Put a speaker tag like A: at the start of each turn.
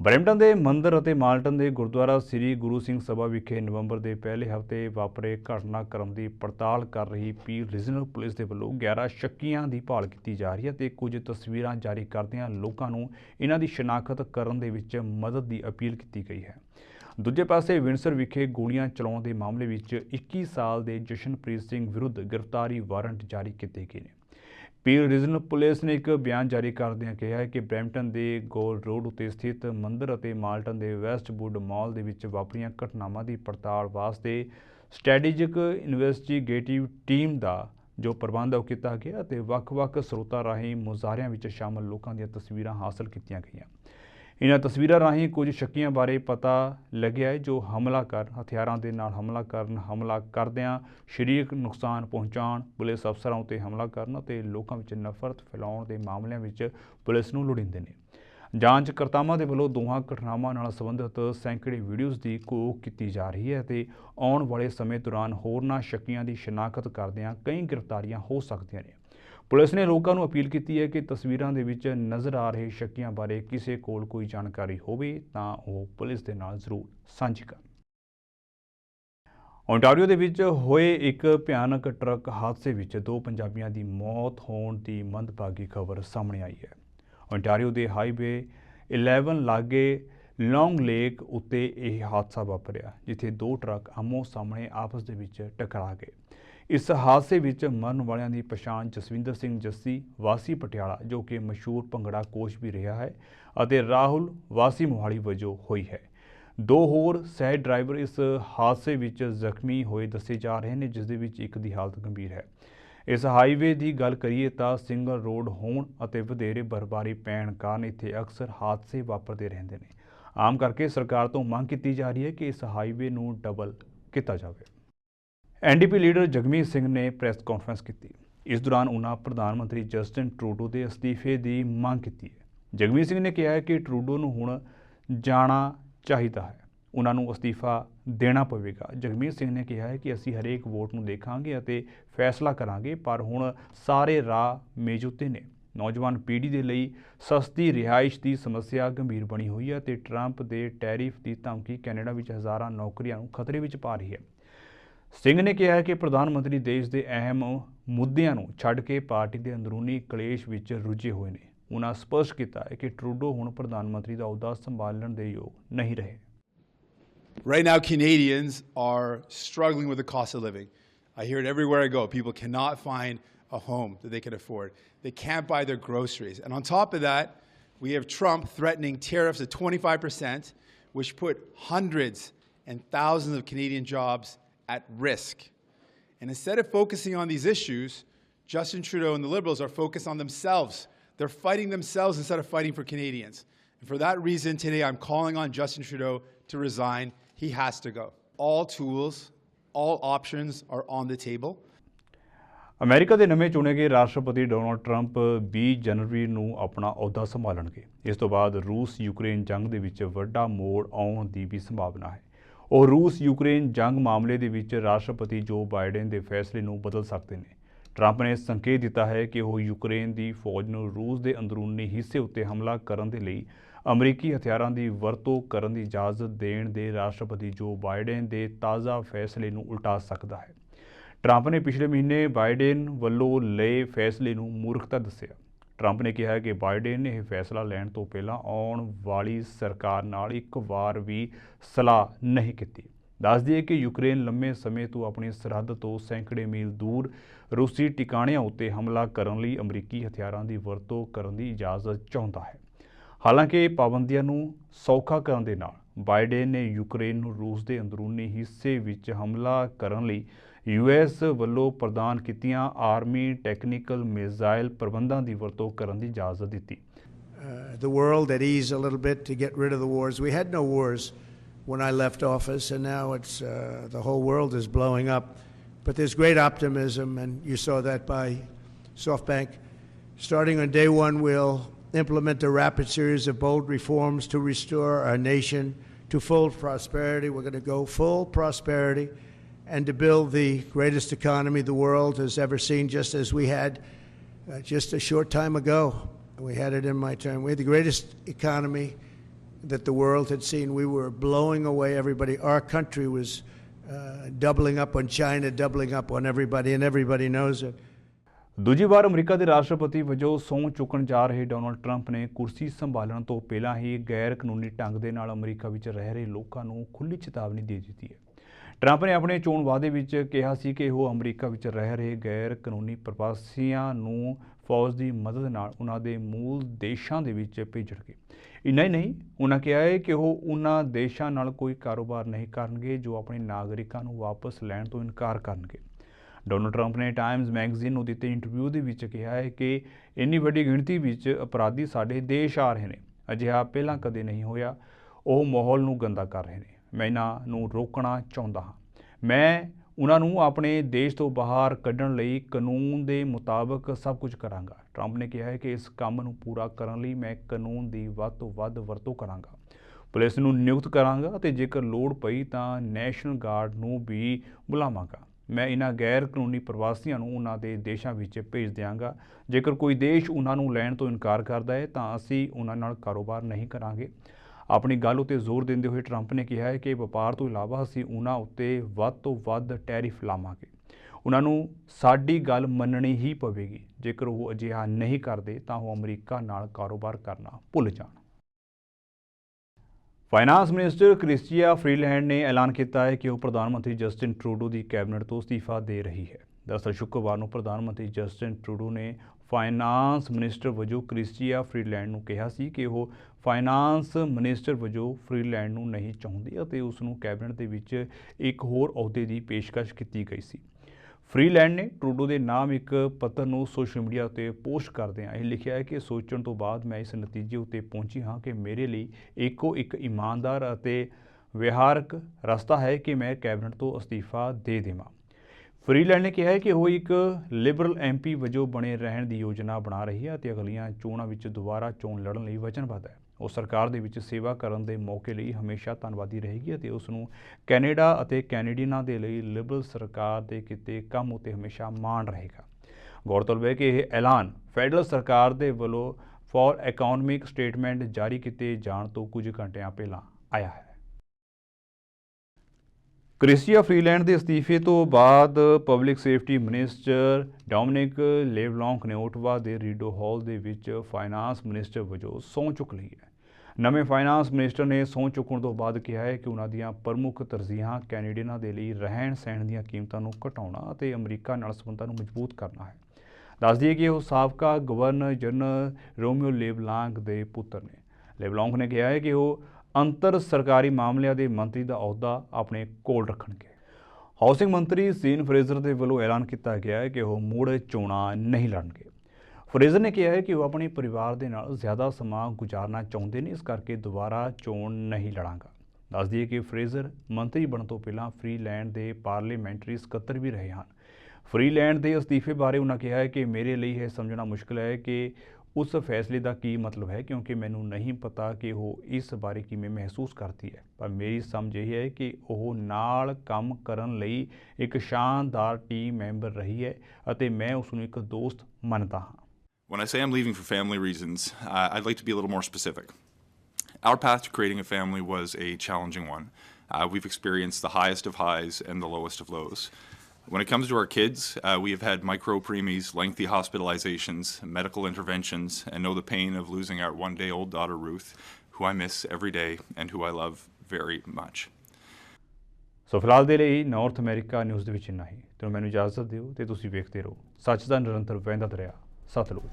A: Brampton ਦੇ ਮੰਦਿਰ ਅਤੇ ਮਾਲਟਨ ਦੇ ਗੁਰਦੁਆਰਾ ਸ੍ਰੀ ਗੁਰੂ ਸਿੰਘ ਸਭਾ ਵਿਖੇ ਨਵੰਬਰ ਦੇ ਪਹਿਲੇ ਹਫ਼ਤੇ ਵਾਪਰੇ ਘਟਨਾਕ੍ਰਮ ਦੀ ਪੜਤਾਲ ਕਰ ਰਹੀ ਪੀ ਰੀਜਨਲ ਪੁਲਿਸ ਦੇ ਵੱਲੋਂ 11 ਸ਼ੱਕੀਆਂ ਦੀ ਭਾਲ ਕੀਤੀ ਜਾ ਰਹੀ ਹੈ ਤੇ ਕੁਝ ਤਸਵੀਰਾਂ ਜਾਰੀ ਕਰਦਿਆਂ ਲੋਕਾਂ ਨੂੰ ਇਹਨਾਂ ਦੀ ਸ਼ਨਾਖਤ ਕਰਨ ਦੇ ਵਿੱਚ ਮਦਦ ਦੀ ਅਪੀਲ ਕੀਤੀ ਗਈ ਹੈ। ਦੂਜੇ ਪਾਸੇ ਵਿੰਸਰ ਵਿਖੇ ਗੋਲੀਆਂ ਚਲਾਉਣ ਦੇ ਮਾਮਲੇ ਵਿੱਚ 21 ਸਾਲ ਦੇ ਜਸ਼ਨਪ੍ਰੀਤ ਸਿੰਘ ਵਿਰੁੱਧ ਗ੍ਰਿਫਤਾਰੀ ਵਾਰੰਟ ਜਾਰੀ ਕੀਤੇ ਗਏ ਨੇ। ਪੀਰ ਰੀਜਨਲ ਪੁਲਿਸ ਨੇ ਇੱਕ ਬਿਆਨ ਜਾਰੀ ਕਰਦਿਆਂ ਕਿਹਾ ਹੈ ਕਿ ਬ੍ਰੈਂਪਟਨ ਦੇ ਗੋਲ ਰੋਡ ਉੱਤੇ ਸਥਿਤ ਮੰਦਰ ਅਤੇ ਮਾਲਟਨ ਦੇ ਵੈਸਟਵੁੱਡ ਮਾਲ ਦੇ ਵਿੱਚ ਵਾਪਰੀਆਂ ਘਟਨਾਵਾਂ ਦੀ ਪੜਤਾਲ ਵਾਸਤੇ ਸਟ੍ਰੈਟੇਜਿਕ ਇਨਵੈਸਟੀਗੇਟਿਵ ਟੀਮ ਦਾ ਜੋ ਪ੍ਰਬੰਧ ਉਹ ਕੀਤਾ ਗਿਆ ਅਤੇ ਵੱਖ-ਵੱਖ ਸਰੋਤਾਂ ਰਾਹੀਂ ਮੁਜ਼ਾਹਰਿਆਂ ਵਿੱਚ ਸ਼ਾਮਲ ਲੋਕਾਂ ਦੀਆਂ ਤਸਵੀਰਾਂ ਹਾਸਲ ਕੀਤੀਆਂ ਗਈਆਂ। ਇਹਨਾਂ ਤਸਵੀਰਾਂ ਰਾਹੀਂ ਕੁਝ ਸ਼ੱਕੀਆਂ ਬਾਰੇ ਪਤਾ ਲੱਗਿਆ ਹੈ, ਜੋ ਹਮਲਾ ਕਰਨ ਹਥਿਆਰਾਂ ਦੇ ਨਾਲ ਹਮਲਾ ਕਰਨ, ਹਮਲਾ ਕਰਦਿਆਂ ਸਰੀਰਕ ਨੁਕਸਾਨ ਪਹੁੰਚਾਉਣ, ਪੁਲਿਸ ਅਫਸਰਾਂ ਉਤੇ ਹਮਲਾ ਕਰਨ ਅਤੇ ਲੋਕਾਂ ਵਿੱਚ ਨਫ਼ਰਤ ਫੈਲਾਉਣ ਦੇ ਮਾਮਲਿਆਂ ਵਿੱਚ ਪੁਲਿਸ ਨੂੰ ਲੋੜੀਂਦੇ ਨੇ। ਜਾਂਚਕਰਤਾਵਾਂ ਦੇ ਵੱਲੋਂ ਦੋਹਾਂ ਘਟਨਾਵਾਂ ਨਾਲ ਸੰਬੰਧਿਤ ਸੈਂਕੜੇ ਵੀਡੀਓਜ਼ ਦੀ ਘੋਖ ਕੀਤੀ ਜਾ ਰਹੀ ਹੈ ਅਤੇ ਆਉਣ ਵਾਲੇ ਸਮੇਂ ਦੌਰਾਨ ਹੋਰਨਾਂ ਸ਼ੱਕੀਆਂ ਦੀ ਸ਼ਨਾਖਤ ਕਰਦਿਆਂ ਕਈ ਗ੍ਰਿਫਤਾਰੀਆਂ ਹੋ ਸਕਦੀਆਂ ਨੇ। ਪੁਲਿਸ ਨੇ ਲੋਕਾਂ ਨੂੰ ਅਪੀਲ ਕੀਤੀ ਹੈ ਕਿ ਤਸਵੀਰਾਂ ਦੇ ਵਿੱਚ ਨਜ਼ਰ ਆ ਰਹੇ ਸ਼ੱਕੀਆਂ ਬਾਰੇ ਕਿਸੇ ਕੋਲ ਕੋਈ ਜਾਣਕਾਰੀ ਹੋਵੇ ਤਾਂ ਉਹ ਪੁਲਿਸ ਦੇ ਨਾਲ ਜ਼ਰੂਰ ਸਾਂਝੀ ਕਰਨ। ਓਨਟਾਰੀਓ ਦੇ ਵਿੱਚ ਹੋਏ ਇੱਕ ਭਿਆਨਕ ਟਰੱਕ ਹਾਦਸੇ ਵਿੱਚ ਦੋ ਪੰਜਾਬੀਆਂ ਦੀ ਮੌਤ ਹੋਣ ਦੀ ਮੰਦਭਾਗੀ ਖਬਰ ਸਾਹਮਣੇ ਆਈ ਹੈ। ਓਨਟਾਰੀਓ ਦੇ ਹਾਈਵੇ 11 ਲਾਗੇ ਲੌਂਗ ਲੇਕ ਉੱਤੇ ਇਹ ਹਾਦਸਾ ਵਾਪਰਿਆ, ਜਿੱਥੇ ਦੋ ਟਰੱਕ ਆਮੋ ਸਾਹਮਣੇ ਆਪਸ ਦੇ ਵਿੱਚ ਟਕਰਾ ਗਏ। ਇਸ ਹਾਦਸੇ ਵਿੱਚ ਮਰਨ ਵਾਲਿਆਂ ਦੀ ਪਛਾਣ ਜਸਵਿੰਦਰ ਸਿੰਘ ਜੱਸੀ, ਵਾਸੀ ਪਟਿਆਲਾ, ਜੋ ਕਿ ਮਸ਼ਹੂਰ ਭੰਗੜਾ ਕੋਚ ਵੀ ਰਿਹਾ ਹੈ, ਅਤੇ ਰਾਹੁਲ, ਵਾਸੀ ਮੋਹਾਲੀ ਵਜੋਂ ਹੋਈ ਹੈ। ਦੋ ਹੋਰ ਸਹਿ ਡਰਾਈਵਰ ਇਸ ਹਾਦਸੇ ਵਿੱਚ ਜ਼ਖਮੀ ਹੋਏ ਦੱਸੇ ਜਾ ਰਹੇ ਨੇ, ਜਿਸ ਦੇ ਵਿੱਚ ਇੱਕ ਦੀ ਹਾਲਤ ਗੰਭੀਰ ਹੈ। ਇਸ ਹਾਈਵੇ ਦੀ ਗੱਲ ਕਰੀਏ ਤਾਂ ਸਿੰਗਲ ਰੋਡ ਹੋਣ ਅਤੇ ਵਧੇਰੇ ਬਰਬਾਰੀ ਪੈਣ ਕਾਰਨ ਇੱਥੇ ਅਕਸਰ ਹਾਦਸੇ ਵਾਪਰਦੇ ਰਹਿੰਦੇ ਨੇ। ਆਮ ਕਰਕੇ ਸਰਕਾਰ ਤੋਂ ਮੰਗ ਕੀਤੀ ਜਾ ਰਹੀ ਹੈ ਕਿ ਇਸ ਹਾਈਵੇ ਨੂੰ ਡਬਲ ਕੀਤਾ ਜਾਵੇ। ਐਨਡੀਪੀ ਲੀਡਰ ਜਗਮੀਤ ਸਿੰਘ ਨੇ ਪ੍ਰੈਸ ਕਾਨਫਰੰਸ ਕੀਤੀ। ਇਸ ਦੌਰਾਨ ਉਹਨਾਂ ਪ੍ਰਧਾਨ ਮੰਤਰੀ ਜਸਟਿਨ ਟਰੂਡੋ ਦੇ ਅਸਤੀਫੇ ਦੀ ਮੰਗ ਕੀਤੀ ਹੈ। ਜਗਮੀਤ ਸਿੰਘ ਨੇ ਕਿਹਾ ਹੈ ਕਿ ਟਰੂਡੋ ਨੂੰ ਹੁਣ ਜਾਣਾ ਚਾਹੀਦਾ ਹੈ। ਉਹਨਾਂ ਨੂੰ ਅਸਤੀਫਾ ਦੇਣਾ ਪਵੇਗਾ। ਜਗਮੀਤ ਸਿੰਘ ਨੇ ਕਿਹਾ ਹੈ ਕਿ ਅਸੀਂ ਹਰੇਕ ਵੋਟ ਨੂੰ ਦੇਖਾਂਗੇ ਅਤੇ ਫੈਸਲਾ ਕਰਾਂਗੇ, ਪਰ ਹੁਣ ਸਾਰੇ ਰਾਹ ਮੇਜ਼ ਉੱਤੇ ਨੇ। ਨੌਜਵਾਨ ਪੀੜ੍ਹੀ ਦੇ ਲਈ ਸਸਤੀ ਰਿਹਾਇਸ਼ ਦੀ ਸਮੱਸਿਆ ਗੰਭੀਰ ਬਣੀ ਹੋਈ ਹੈ ਤੇ ਟਰੰਪ ਦੇ ਟੈਰਿਫ ਦੀ ਧਮਕੀ ਕੈਨੇਡਾ ਵਿੱਚ ਹਜ਼ਾਰਾਂ ਨੌਕਰੀਆਂ ਨੂੰ ਖਤਰੇ ਵਿੱਚ ਪਾ ਰਹੀ ਹੈ। ਸਿੰਘ ਨੇ ਕਿਹਾ ਹੈ ਕਿ ਪ੍ਰਧਾਨ ਮੰਤਰੀ ਦੇਸ਼ ਦੇ ਅਹਿਮ ਮੁੱਦਿਆਂ ਨੂੰ ਛੱਡ ਕੇ ਪਾਰਟੀ ਦੇ ਅੰਦਰੂਨੀ ਕਲੇਸ਼ ਵਿੱਚ ਰੁੱਝੇ ਹੋਏ ਨੇ ਉਹਨਾਂ ਸਪਸ਼ਟ ਕੀਤਾ ਹੈ ਕਿ ਟਰੂਡੋ ਹੁਣ ਪ੍ਰਧਾਨ ਮੰਤਰੀ ਦਾ ਅਹੁਦਾ ਸੰਭਾਲਣ ਦੇ ਯੋਗ ਨਹੀਂ ਰਹੇ
B: Right now, Canadians are struggling with the cost of living. I hear it everywhere I go. People cannot find a home that they can afford. They can't buy their groceries. And on top of that, we have Trump threatening tariffs of 25%, which put hundreds and thousands of Canadian jobs at risk. And instead of focusing on these issues, Justin Trudeau and the Liberals are focused on themselves. They're fighting themselves instead of fighting for Canadians. And for that reason, today I'm calling on Justin Trudeau to resign. He has to go. All tools, all options are on the table.
A: America ਦੇ ਨਵੇਂ ਚੁਣੇ ਗਏ ਰਾਸ਼ਟਰਪਤੀ Donald Trump 20 ਜਨਵਰੀ ਨੂੰ ਆਪਣਾ ਅਹੁਦਾ ਸੰਭਾਲਣਗੇ ਇਸ ਤੋਂ ਬਾਅਦ ਰੂਸ ਯੂਕਰੇਨ ਜੰਗ ਦੇ ਵਿੱਚ ਵੱਡਾ ਮੋੜ ਆਉਣ ਦੀ ਵੀ ਸੰਭਾਵਨਾ ਹੈ ਉਹ ਰੂਸ ਯੂਕਰੇਨ ਜੰਗ ਮਾਮਲੇ ਦੇ ਵਿੱਚ ਰਾਸ਼ਟਰਪਤੀ ਜੋ ਬਾਈਡਨ ਦੇ ਫੈਸਲੇ ਨੂੰ ਬਦਲ ਸਕਦੇ ਨੇ। ਟਰੰਪ ਨੇ ਸੰਕੇਤ ਦਿੱਤਾ ਹੈ ਕਿ ਉਹ ਯੂਕਰੇਨ ਦੀ ਫੌਜ ਨੂੰ ਰੂਸ ਦੇ ਅੰਦਰੂਨੀ ਹਿੱਸੇ ਉੱਤੇ ਹਮਲਾ ਕਰਨ ਦੇ ਲਈ ਅਮਰੀਕੀ ਹਥਿਆਰਾਂ ਦੀ ਵਰਤੋਂ ਕਰਨ ਦੀ ਇਜਾਜ਼ਤ ਦੇਣ ਦੇ ਰਾਸ਼ਟਰਪਤੀ ਜੋ ਬਾਈਡਨ ਦੇ ਤਾਜ਼ਾ ਫੈਸਲੇ ਨੂੰ ਉਲਟਾ ਸਕਦਾ ਹੈ। ਟਰੰਪ ਨੇ ਪਿਛਲੇ ਮਹੀਨੇ ਬਾਈਡਨ ਵੱਲੋਂ ਲਏ ਫੈਸਲੇ ਨੂੰ ਮੂਰਖਤਾ ਦੱਸਿਆ। ਟਰੰਪ ਨੇ ਕਿਹਾ ਕਿ ਬਾਈਡਨ ਨੇ ਇਹ ਫੈਸਲਾ ਲੈਣ ਤੋਂ ਪਹਿਲਾਂ ਆਉਣ ਵਾਲੀ ਸਰਕਾਰ ਨਾਲ ਇੱਕ ਵਾਰ ਵੀ ਸਲਾਹ ਨਹੀਂ ਕੀਤੀ। ਦੱਸ ਦਈਏ ਕਿ ਯੂਕਰੇਨ ਲੰਮੇ ਸਮੇਂ ਤੋਂ ਆਪਣੀ ਸਰਹੱਦ ਤੋਂ ਸੈਂਕੜੇ ਮੀਲ ਦੂਰ ਰੂਸੀ ਟਿਕਾਣਿਆਂ ਉੱਤੇ ਹਮਲਾ ਕਰਨ ਲਈ ਅਮਰੀਕੀ ਹਥਿਆਰਾਂ ਦੀ ਵਰਤੋਂ ਕਰਨ ਦੀ ਇਜਾਜ਼ਤ ਚਾਹੁੰਦਾ ਹੈ। ਹਾਲਾਂਕਿ ਪਾਬੰਦੀਆਂ ਨੂੰ ਸੌਖਾ ਕਰਨ ਦੇ ਨਾਲ ਬਾਈਡਨ ਨੇ ਯੂਕਰੇਨ ਨੂੰ ਰੂਸ ਦੇ ਅੰਦਰੂਨੀ ਹਿੱਸੇ ਵਿੱਚ ਹਮਲਾ ਕਰਨ ਲਈ ਯੂਐਸ ਵੱਲੋਂ ਪ੍ਰਦਾਨ ਕੀਤੀਆਂ ਆਰਮੀ ਟੈਕਨੀਕਲ ਮਿਜ਼ਾਈਲ ਪ੍ਰਬੰਧਾਂ ਦੀ ਵਰਤੋਂ ਕਰਨ ਦੀ ਇਜਾਜ਼ਤ ਦਿੱਤੀ
C: uh, the world at ease a little bit to get rid of the wars. We had no wars when I left office, and now it's uh, the whole world is blowing up. But there's great optimism, and you saw that by SoftBank. Starting on day one, we'll implement a rapid series of bold reforms to restore our nation to full prosperity. We're going to go full prosperity and to build the greatest economy the world has ever seen, just as we had uh, just a short time ago. We had it in my term. We had the greatest economy that the world had seen. We were blowing away everybody. Our country was uh, doubling up on China, doubling up on everybody, and everybody knows it.
A: ਦੂਜੀ ਵਾਰ America ਦੇ ਰਾਸ਼ਟਰਪਤੀ ਵਜੋਂ ਸਹੁੰ ਚੁੱਕਣ ਜਾ ਰਹੇ Donald Trump ਨੇ ਕੁਰਸੀ ਸੰਭਾਲਣ ਤੋਂ ਪਹਿਲਾਂ ਹੀ ਗੈਰ ਕਾਨੂੰਨੀ ਢੰਗ ਦੇ ਨਾਲ ਅਮਰੀਕਾ ਵਿੱਚ ਰਹਿ ਰਹੇ ਲੋਕਾਂ ਨੂੰ ਖੁੱਲ੍ਹੀ ਚੇਤਾਵਨੀ ਦੇ ਦਿੱਤੀ ਹੈ। ਟਰੰਪ ਨੇ ਆਪਣੇ ਚੋਣ ਵਾਅਦੇ ਵਿੱਚ ਕਿਹਾ ਸੀ ਕਿ ਉਹ ਅਮਰੀਕਾ ਵਿੱਚ ਰਹਿ ਰਹੇ ਗੈਰ ਕਾਨੂੰਨੀ ਪ੍ਰਵਾਸੀਆਂ ਨੂੰ ਫੌਜ ਦੀ ਮਦਦ ਨਾਲ ਉਹਨਾਂ ਦੇ ਮੂਲ ਦੇਸ਼ਾਂ ਦੇ ਵਿੱਚ ਭੇਜਣਗੇ। ਇੰਨਾ ਹੀ ਨਹੀਂ, ਉਹਨਾਂ ਕਿਹਾ ਹੈ ਕਿ ਉਹ ਉਹਨਾਂ ਦੇਸ਼ਾਂ ਨਾਲ ਕੋਈ ਕਾਰੋਬਾਰ ਨਹੀਂ ਕਰਨਗੇ ਜੋ ਆਪਣੇ ਨਾਗਰਿਕਾਂ ਨੂੰ ਵਾਪਸ ਲੈਣ ਤੋਂ ਇਨਕਾਰ ਕਰਨਗੇ। ਡੋਨਲਡ ਟਰੰਪ ਨੇ ਟਾਈਮਜ਼ ਮੈਗਜ਼ੀਨ ਨੂੰ ਦਿੱਤੇ ਇੰਟਰਵਿਊ ਦੇ ਵਿੱਚ ਕਿਹਾ ਹੈ ਕਿ ਇੰਨੀ ਵੱਡੀ ਗਿਣਤੀ ਵਿੱਚ ਅਪਰਾਧੀ ਸਾਡੇ ਦੇਸ਼ ਆ ਰਹੇ ਨੇ। ਅਜਿਹਾ ਪਹਿਲਾਂ ਕਦੇ ਨਹੀਂ ਹੋਇਆ। ਉਹ ਮਾਹੌਲ ਨੂੰ ਗੰਦਾ ਕਰ ਰਹੇ ਨੇ। ਮੈਂ ਇਹਨਾਂ ਨੂੰ ਰੋਕਣਾ ਚਾਹੁੰਦਾ ਹਾਂ। ਮੈਂ ਉਹਨਾਂ ਨੂੰ ਆਪਣੇ ਦੇਸ਼ ਤੋਂ ਬਾਹਰ ਕੱਢਣ ਲਈ ਕਾਨੂੰਨ ਦੇ ਮੁਤਾਬਕ ਸਭ ਕੁਝ ਕਰਾਂਗਾ। ਟਰੰਪ ਨੇ ਕਿਹਾ ਹੈ ਕਿ ਇਸ ਕੰਮ ਨੂੰ ਪੂਰਾ ਕਰਨ ਲਈ ਮੈਂ ਕਾਨੂੰਨ ਦੀ ਵੱਧ ਤੋਂ ਵੱਧ ਵਰਤੋਂ ਕਰਾਂਗਾ। ਪੁਲਿਸ ਨੂੰ ਨਿਯੁਕਤ ਕਰਾਂਗਾ ਅਤੇ ਜੇਕਰ ਲੋੜ ਪਈ ਤਾਂ ਨੈਸ਼ਨਲ ਗਾਰਡ ਨੂੰ ਵੀ ਬੁਲਾਵਾਂਗਾ। ਮੈਂ ਇਹਨਾਂ ਗੈਰ ਕਾਨੂੰਨੀ ਪ੍ਰਵਾਸੀਆਂ ਨੂੰ ਉਹਨਾਂ ਦੇ ਦੇਸ਼ਾਂ ਵਿੱਚ ਭੇਜ ਦਿਆਂਗਾ। ਜੇਕਰ ਕੋਈ ਦੇਸ਼ ਉਹਨਾਂ ਨੂੰ ਲੈਣ ਤੋਂ ਇਨਕਾਰ ਕਰਦਾ ਹੈ, ਤਾਂ ਅਸੀਂ ਉਹਨਾਂ ਨਾਲ ਕਾਰੋਬਾਰ ਨਹੀਂ ਕਰਾਂਗੇ। ਆਪਣੀ ਗੱਲ ਉਤੇ ਜ਼ੋਰ ਦਿੰਦੇ ਹੋਏ ਟਰੰਪ ਨੇ ਕਿਹਾ ਹੈ ਕਿ ਵਪਾਰ ਤੋਂ ਇਲਾਵਾ ਅਸੀਂ ਉਹਨਾਂ ਉੱਤੇ ਵੱਧ ਤੋਂ ਵੱਧ ਟੈਰਿਫ ਲਾਵਾਂਗੇ। ਉਹਨਾਂ ਨੂੰ ਸਾਡੀ ਗੱਲ ਮੰਨਣੀ ਹੀ ਪਵੇਗੀ। ਜੇਕਰ ਉਹ ਅਜਿਹਾ ਨਹੀਂ ਕਰਦੇ, ਤਾਂ ਉਹ ਅਮਰੀਕਾ ਨਾਲ ਕਾਰੋਬਾਰ ਕਰਨਾ ਭੁੱਲ ਜਾਣ। ਫਾਈਨਾਂਸ ਮਿਨਿਸਟਰ ਕ੍ਰਿਸਟੀਆ ਫਰੀਲੈਂਡ ਨੇ ਐਲਾਨ ਕੀਤਾ ਹੈ ਕਿ ਉਹ ਪ੍ਰਧਾਨ ਮੰਤਰੀ ਜਸਟਿਨ ਟਰੂਡੋ ਦੀ ਕੈਬਨਿਟ ਤੋਂ ਅਸਤੀਫਾ ਦੇ ਰਹੀ ਹੈ। ਦਰਅਸਲ ਸ਼ੁੱਕਰਵਾਰ ਨੂੰ ਪ੍ਰਧਾਨ ਮੰਤਰੀ ਜਸਟਿਨ ਟਰੂਡੋ ਨੇ ਫਾਈਨਾਂਸ ਮਿਨਿਸਟਰ ਵਜੋਂ ਕ੍ਰਿਸਟੀਆ ਫਰੀਲੈਂਡ ਨੂੰ ਕਿਹਾ ਸੀ ਕਿ ਉਹ ਫਾਈਨਾਂਸ ਮਿਨਿਸਟਰ ਵਜੋਂ ਫਰੀਲੈਂਡ ਨੂੰ ਨਹੀਂ ਚਾਹੁੰਦੇ ਅਤੇ ਉਸ ਨੂੰ ਕੈਬਨਿਟ ਦੇ ਵਿੱਚ ਇੱਕ ਹੋਰ ਅਹੁਦੇ ਦੀ ਪੇਸ਼ਕਸ਼ ਕੀਤੀ ਗਈ ਸੀ। ਫਰੀਲੈਂਡ ਨੇ ਟਰੂਡੋ ਦੇ ਨਾਮ ਇੱਕ ਪੱਤਰ ਨੂੰ ਸੋਸ਼ਲ ਮੀਡੀਆ ਉੱਤੇ ਪੋਸਟ ਕਰਦਿਆਂ ਇਹ ਲਿਖਿਆ ਹੈ ਕਿ ਸੋਚਣ ਤੋਂ ਬਾਅਦ ਮੈਂ ਇਸ ਨਤੀਜੇ ਉੱਤੇ ਪਹੁੰਚੀ ਹਾਂ ਕਿ ਮੇਰੇ ਲਈ ਇੱਕੋ ਇੱਕ ਇਮਾਨਦਾਰ ਅਤੇ ਵਿਹਾਰਕ ਰਸਤਾ ਹੈ ਕਿ ਮੈਂ ਕੈਬਨਿਟ ਤੋਂ ਅਸਤੀਫਾ ਦੇ ਦੇਵਾਂ। ਫਰੀਲੈਂਡ ਨੇ ਕਿਹਾ ਹੈ ਕਿ ਉਹ ਇੱਕ ਲਿਬਰਲ ਐਮਪੀ ਵਜੋਂ ਬਣੇ ਰਹਿਣ ਦੀ ਯੋਜਨਾ ਬਣਾ ਰਹੀ ਹੈ ਅਤੇ ਅਗਲੀਆਂ ਚੋਣਾਂ ਵਿੱਚ ਦੁਬਾਰਾ ਚੋਣ ਲੜਨ ਲਈ ਵਚਨਬੱਧ ਹੈ। ਉਹ ਸਰਕਾਰ ਦੇ ਵਿੱਚ ਸੇਵਾ ਕਰਨ ਦੇ ਮੌਕੇ ਲਈ ਹਮੇਸ਼ਾ ਧੰਨਵਾਦੀ ਰਹੇਗੀ ਅਤੇ ਉਸ ਨੂੰ ਕੈਨੇਡਾ ਅਤੇ ਕੈਨੇਡੀਅਨਾਂ ਦੇ ਲਈ ਲਿਬਰਲ ਸਰਕਾਰ ਦੇ ਕੀਤੇ ਕੰਮ ਉਤੇ ਹਮੇਸ਼ਾ ਮਾਣ ਰਹੇਗਾ। ਗੌਰਤਲਬ ਹੈ ਕਿ ਇਹ ਐਲਾਨ ਫੈਡਰਲ ਸਰਕਾਰ ਦੇ ਵੱਲੋਂ ਫॉर ਇਕਨੋਮਿਕ ਸਟੇਟਮੈਂਟ ਜਾਰੀ ਕੀਤੇ ਜਾਣ ਤੋਂ ਕੁਝ ਘੰਟਿਆਂ ਪਹਿਲਾਂ ਆਇਆ ਹੈ। ਕ੍ਰਿਸਟੀਆ ਫਰੀਲੈਂਡ ਦੇ ਅਸਤੀਫੇ ਤੋਂ ਬਾਅਦ public safety minister Dominic LeBlanc ਨੇ ਓਟਵਾ ਦੇ ਰੀਡੋ ਹਾਲ ਦੇ ਵਿੱਚ ਫਾਈਨਾਂਸ ਮਿਨਿਸਟਰ ਵਜੋਂ ਸਹੁੰ ਚੁੱਕ ਲਈ ਹੈ। ਨਵੇਂ ਫਾਈਨਾਂਸ ਮਿਨਿਸਟਰ ਨੇ ਸਹੁੰ ਚੁੱਕਣ ਤੋਂ ਬਾਅਦ ਕਿਹਾ ਹੈ ਕਿ ਉਹਨਾਂ ਦੀਆਂ ਪ੍ਰਮੁੱਖ ਤਰਜੀਹਾਂ ਕੈਨੇਡੀਅਨਾਂ ਦੇ ਲਈ ਰਹਿਣ ਸਹਿਣ ਦੀਆਂ ਕੀਮਤਾਂ ਨੂੰ ਘਟਾਉਣਾ ਅਤੇ ਅਮਰੀਕਾ ਨਾਲ ਸੰਬੰਧਾਂ ਨੂੰ ਮਜ਼ਬੂਤ ਕਰਨਾ ਹੈ। ਦੱਸ ਦਈਏ ਕਿ ਉਹ ਸਾਬਕਾ ਗਵਰਨਰ ਜਨਰਲ ਰੋਮੀਓ ਲੇਬਲਾਂਗ ਦੇ ਪੁੱਤਰ ਨੇ। ਲੇਵਲਾਂਗ ਨੇ ਕਿਹਾ ਹੈ ਕਿ ਉਹ ਅੰਤਰ ਸਰਕਾਰੀ ਮਾਮਲਿਆਂ ਦੇ ਮੰਤਰੀ ਦਾ ਅਹੁਦਾ ਆਪਣੇ ਕੋਲ ਰੱਖਣਗੇ। ਹਾਊਸਿੰਗ ਮੰਤਰੀ ਸੀਨ ਫਰੇਜ਼ਰ ਦੇ ਵੱਲੋਂ ਐਲਾਨ ਕੀਤਾ ਗਿਆ ਹੈ ਕਿ ਉਹ ਮੁੜ ਚੋਣਾਂ ਨਹੀਂ ਲੜਨਗੇ। ਫਰੇਜ਼ਰ ਨੇ ਕਿਹਾ ਹੈ ਕਿ ਉਹ ਆਪਣੇ ਪਰਿਵਾਰ ਦੇ ਨਾਲ ਜ਼ਿਆਦਾ ਸਮਾਂ ਗੁਜ਼ਾਰਨਾ ਚਾਹੁੰਦੇ ਨੇ, ਇਸ ਕਰਕੇ ਦੁਬਾਰਾ ਚੋਣ ਨਹੀਂ ਲੜਾਂਗਾ। ਦੱਸ ਦਈਏ ਕਿ ਫਰੇਜ਼ਰ ਮੰਤਰੀ ਬਣਨ ਤੋਂ ਪਹਿਲਾਂ ਫ੍ਰੀਲੈਂਡ ਦੇ ਪਾਰਲੀਮੈਂਟਰੀ ਸਕੱਤਰ ਵੀ ਰਹੇ ਹਨ। ਫ੍ਰੀਲੈਂਡ ਦੇ ਅਸਤੀਫੇ ਬਾਰੇ ਉਹਨਾਂ ਕਿਹਾ ਹੈ ਕਿ ਮੇਰੇ ਲਈ ਇਹ ਸਮਝਣਾ ਮੁਸ਼ਕਲ ਹੈ ਕਿ ਉਸ ਫੈਸਲੇ ਦਾ ਕੀ ਮਤਲਬ ਹੈ, ਕਿਉਂਕਿ ਮੈਨੂੰ ਨਹੀਂ ਪਤਾ ਕਿ ਉਹ ਇਸ ਬਾਰੇ ਕਿਵੇਂ ਮਹਿਸੂਸ ਕਰਦੀ ਹੈ। ਪਰ ਮੇਰੀ ਸਮਝ ਇਹ ਹੈ ਕਿ ਉਹ ਨਾਲ ਕੰਮ ਕਰਨ ਲਈ ਇੱਕ ਸ਼ਾਨਦਾਰ ਟੀਮ ਮੈਂਬਰ ਰਹੀ ਹੈ ਅਤੇ ਮੈਂ ਉਸ ਨੂੰ ਇੱਕ ਦੋਸਤ ਮੰਨਦਾ ਹਾਂ।
D: When I say I'm leaving for family reasons, uh, I'd like to be a little more specific. Our path to creating a family was a challenging one. Uh, we've experienced the highest of highs and the lowest of lows. When it comes to our kids, uh, we have had micro preemies, lengthy hospitalizations, medical interventions, and know the pain of losing our one day old daughter Ruth, who I miss every day and who I love very much.
A: ਸੋ ਫਿਲਹਾਲ ਦੇ ਲਈ north America news ਦੇ ਵਿੱਚ ਇੰਨਾ ਹੀ ਤੇ ਮੈਨੂੰ ਇਜਾਜ਼ਤ ਦਿਓ ਤੇ ਤੁਸੀਂ ਵੇਖਦੇ ਰਹੋ ਸੱਚ ਦਾ ਨਿਰੰਤਰ ਵਹਿੰਦਾ ਦਰਿਆ ਸਤਲੁਜ